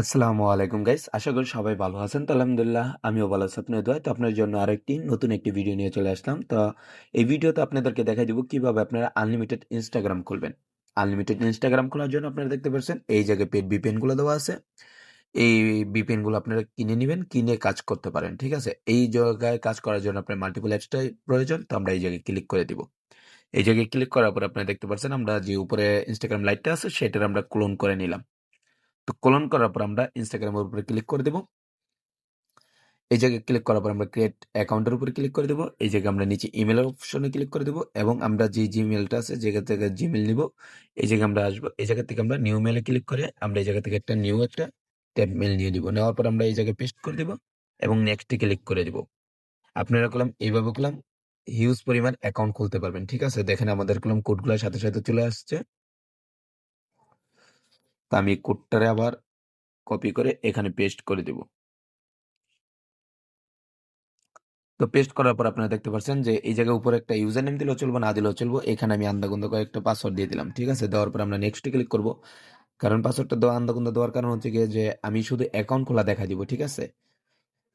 আসসালামু আলাইকুম গাইস আশা করি সবাই ভালো আছেন। তো আলহামদুলিল্লাহ, আমিও ভালো আছি। আপনার দোয়া তো আপনার জন্য আরেকটি নতুন একটি ভিডিও নিয়ে চলে আসলাম। তো এই ভিডিওতে আপনাদেরকে দেখাই দিব কীভাবে আপনারা আনলিমিটেড ইনস্টাগ্রাম খুলবেন। আনলিমিটেড ইনস্টাগ্রাম খোলার জন্য আপনারা দেখতে পাচ্ছেন, এই জায়গায় পেড বিপিএনগুলো দেওয়া আছে। এই বিপিএনগুলো আপনারা কিনে নেবেন, কিনে কাজ করতে পারেন, ঠিক আছে? এই জায়গায় কাজ করার জন্য আপনার মাল্টিপল অ্যাপসটাই প্রয়োজন, তো আমরা এই জায়গায় ক্লিক করে দিব। এই জায়গায় ক্লিক করার পর আপনারা দেখতে পাচ্ছেন, আমরা যে উপরে ইনস্টাগ্রাম লাইটটা আছে, সেটার আমরা ক্লোন করে নিলাম। তো ক্লোন করার পর আমরা ইনস্টাগ্রামের উপরে ক্লিক করে দেব। এই জায়গায় ক্লিক করার পর আমরা ক্রিয়েট অ্যাকাউন্টের উপরে ক্লিক করে দেবো। এই জায়গায় আমরা নিচে ইমেল অপশনে ক্লিক করে দেবো এবং আমরা যে জিমেলটা আছে জায়গা থেকে জিমেল নিব, এই জায়গায় আমরা আসব। এই জায়গা থেকে আমরা নিউ মেলে ক্লিক করে আমরা এই জায়গা থেকে একটা নিউ একটা ট্যাব মেল নিয়ে দিব নেওয়ার পর আমরা এই জায়গায় পেস্ট করে দেবো এবং নেক্সটে ক্লিক করে দিব। আপনারা করলাম এইভাবে করলাম হিউজ পরিমাণ অ্যাকাউন্ট খুলতে পারবেন। ঠিক আছে? দেখেন আমাদের করলাম কোডগুলোর সাথে সাথে চলে আসছে। তো আমি কোডটারে আবার কপি করে এখানে পেস্ট করে দেব। তো পেস্ট করার পর আপনারা দেখতে পাচ্ছেন যে এই জায়গায় উপরে একটা ইউজার নেম দিলেও চলবো, না দিলেও চলবো। এখানে আমি আন্দাগুন্দ কয়েকটা পাসওয়ার্ড দিয়ে দিলাম, ঠিক আছে? দেওয়ার পর আমরা নেক্সট ক্লিক করব। কারণ পাসওয়ার্ডটা দেওয়া, আন্দাগুন্দ দেওয়ার কারণ হচ্ছে গিয়ে যে আমি শুধু অ্যাকাউন্ট খোলা দেখা দিব, ঠিক আছে?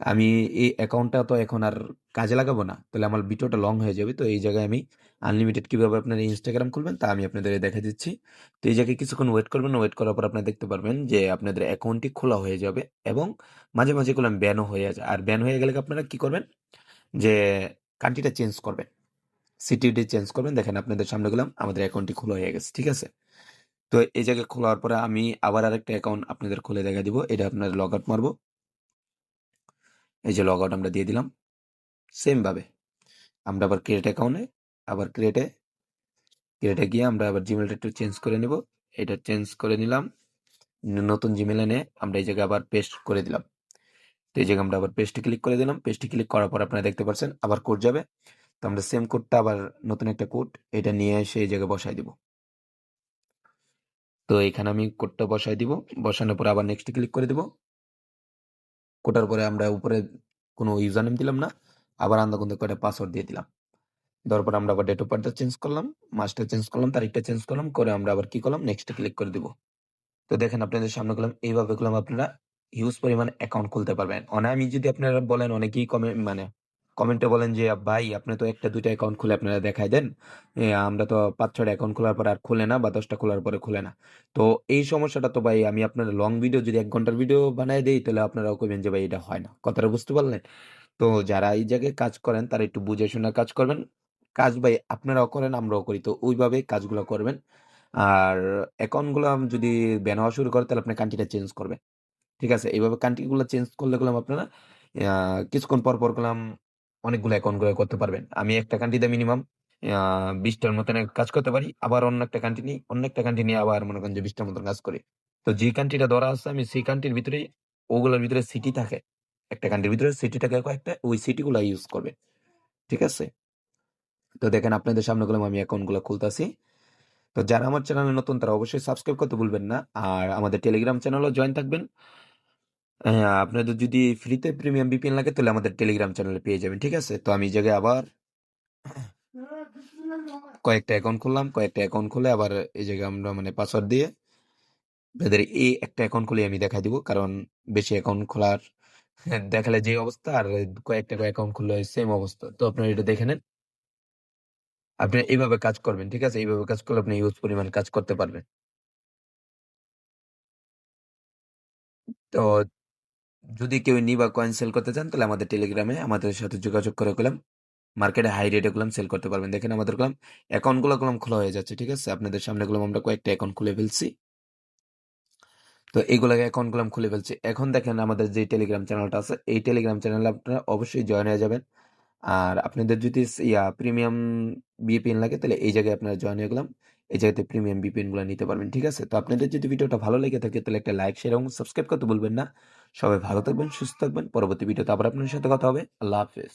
আমি এই অ্যাকাউন্টটা তো এখন আর কাজে লাগাবো না। তাহলে আমার ভিডিওটা লং হয়ে যাবে। তো এই জায়গায় আমি আনলিমিটেড কীভাবে আপনারা ইনস্টাগ্রাম খুলবেন, তা আমি আপনাদের দেখা দিচ্ছি। তো এই জায়গায় কিছুক্ষণ ওয়েট করবেন। ওয়েট করার পর আপনারা দেখতে পারবেন যে আপনাদের অ্যাকাউন্টটি খোলা হয়ে যাবে এবং মাঝে মাঝে করলাম ব্যানও হয়ে যায়। আর ব্যান হয়ে গেলে আপনারা কি করবেন? যে কান্ট্রিটা চেঞ্জ করবেন। সিটিটি চেঞ্জ করবেন। দেখেন আপনাদের সামনে গেলাম, আমাদের অ্যাকাউন্টটি খোলা হয়ে গেছে, ঠিক আছে? তো এই জায়গায় খোলার পরে আমি আবার আরেকটা অ্যাকাউন্ট আপনাদের খুলে দেখা দিব। এটা আপনাদের লগ আউট মারবো। এই যে লগ আউট আমরা দিয়ে দিলাম সেমভাবে আমরা আবার ক্রিয়েট অ্যাকাউন্টে আবার ক্রিয়েটে ক্রিয়েটে গিয়ে আমরা আবার জিমেলটা একটু চেঞ্জ করে নেব। এটা চেঞ্জ করে নিলাম। নতুন জিমেল এনে আমরা এই জায়গায় আবার পেস্ট করে দিলাম। তো এই জায়গায় আমরা আবার পেস্টে ক্লিক করে দিলাম। পেস্টে ক্লিক করার পর আপনারা দেখতে পাচ্ছেন আবার কোড যাবে। তো আমরা সেম কোডটা আবার নতুন একটা কোড এটা নিয়ে এসে এই জায়গায় বসাই দিব। তো এখানে আমি কোডটা বসাই দিব। বসানোর পর আবার নেক্সট ক্লিক করে দিব। কোটার পরে আমরা উপরে কোনো ইউজার নেম দিলাম না, আবার আন্দাকুন্দে কয়টা পাসওয়ার্ড দিয়ে দিলাম। দেওয়ার পর আমরা আবার ডেট অফ বার্থটা চেঞ্জ করলাম মাসটা চেঞ্জ করলাম, তারিখটা চেঞ্জ করলাম, করে আমরা আবার কি করলাম? নেক্সট ক্লিক করে দিব। তো দেখেন আপনাদের সামনে করলাম, এইভাবে করলাম আপনারা হিউজ পরিমাণ অ্যাকাউন্ট খুলতে পারবেন। অনে আমি যদি আপনারা বলেন, অনেকেই কমে মানে কমেন্টে বলেন যে ভাই, আপনি তো একটা, দুইটা অ্যাকাউন্ট খুলে আপনারা দেখাই দেন। আমরা তো পাঁচ ছটা অ্যাকাউন্ট খোলার পর আর খুলে না বা দশটা খোলার পরে খুলে না। তো এই সমস্যাটা তো ভাই, আমি আপনার লং ভিডিও যদি এক ঘণ্টার ভিডিও বানাই দিই, তাহলে আপনারাও কইবেন যে, ভাই, এটা হয় না। কথাটা বুঝতে পারলেন? তো যারা এই জায়গায় কাজ করেন, তারা একটু বুঝে শুনে কাজ করবেন। কাজ ভাই, আপনারাও করেন, আমরাও করি। তো ওইভাবে কাজগুলো করবেন। আর অ্যাকাউন্টগুলো যদি ব্যান হওয়া শুরু করে, তাহলে আপনি কান্ট্রিটা চেঞ্জ করবেন ঠিক আছে? এইভাবে কান্ট্রিগুলো চেঞ্জ করলে গেলাম আপনারা কিছুক্ষণ পর পর গেলাম অনেকগুলো অ্যাকাউন্ট করে করতে পারবেন। আমি একটা কান্ট্রিতে মিনিমাম বিশটার মতন কাজ করতে পারি, আবার অন্য একটা কান্ট্রি নিই অন্য একটা কান্ট্রি নিয়ে আবার মনে করেন যে বিশটার মতন কাজ করি। তো যে কান্ট্রিটা ধরা আছে, আমি সেই কান্ট্রির ভিতরে, ওগুলোর ভিতরে সিটি থাকে। একটা কান্ট্রির ভিতরে সিটি থাকে কয়েকটা, ওই সিটিগুলো ইউজ করবে। ঠিক আছে? তো দেখেন, আপনাদের সামনে গেলাম, আমি অ্যাকাউন্টগুলো খুলতেছি। তো যারা আমার চ্যানেলে নতুন, তারা অবশ্যই সাবস্ক্রাইব করতে ভুলবেন না। আর আমাদের টেলিগ্রাম চ্যানেলও জয়েন থাকবেন। হ্যাঁ আপনাদের যদি ফ্রিতে প্রিমিয়াম বিপিএন লাগে, তাহলে আমাদের টেলিগ্রাম চ্যানেলে পেয়ে যাবেন, ঠিক আছে? তো আমি এই জায়গায় আবার কয়েকটা অ্যাকাউন্ট খুললাম, কয়েকটা অ্যাকাউন্ট খুলে আবার এই জায়গায় আমরা মানে পাসওয়ার্ড দিয়ে আপনাদের এই একটা অ্যাকাউন্ট খুলে আমি দেখাই দিব, কারণ বেশি অ্যাকাউন্ট খোলার দেখালে যে অবস্থা, আর কয়েকটা অ্যাকাউন্ট খুললে সেম অবস্থা। তো আপনারা এটা দেখে নেন। আপনি এইভাবে কাজ করবেন, ঠিক আছে? এইভাবে কাজ করলে আপনি ইউজ পরিমাণ কাজ করতে পারবেন। তো যদি কেউ নি বা কয়েন সেল করতে চান, তাহলে আমাদের টেলিগ্রামে আমাদের সাথে যোগাযোগ করে গেলাম মার্কেটে হাই রেটে গুলাম সেল করতে পারবেন। দেখেন আমাদের গুলাম অ্যাকাউন্টগুলো গুলাম খোলা হয়ে যাচ্ছে, ঠিক আছে? আপনাদের সামনে গুলাম আমরা কয়েকটা অ্যাকাউন্ট খুলে ফেলছি। তো এইগুলাকে অ্যাকাউন্ট গুলাম খুলে ফেলছি। এখন দেখেন আমাদের যে টেলিগ্রাম চ্যানেলটা আছে, এই টেলিগ্রাম চ্যানেলে আপনারা অবশ্যই জয়েন হয়ে যাবেন। আর আপনাদের যদি ইয়া প্রিমিয়াম বিপিএন লাগে, তাহলে এই জায়গায় আপনারা জয়েন হয়ে গেলাম। এই জায়গাতে প্রিমিয়াম বিপিএনগুলো নিতে পারবেন, ঠিক আছে? তো আপনাদের যদি ভিডিওটা ভালো লেগে থাকে, তাহলে একটা লাইক শেয়ার এবং সাবস্ক্রাইব করতে বলবেন না। সবাই ভালো থাকবেন সুস্থ থাকবেন। পরবর্তী ভিডিওতে আবার আপনার সাথে কথা হবে। আল্লাহ হাফেজ।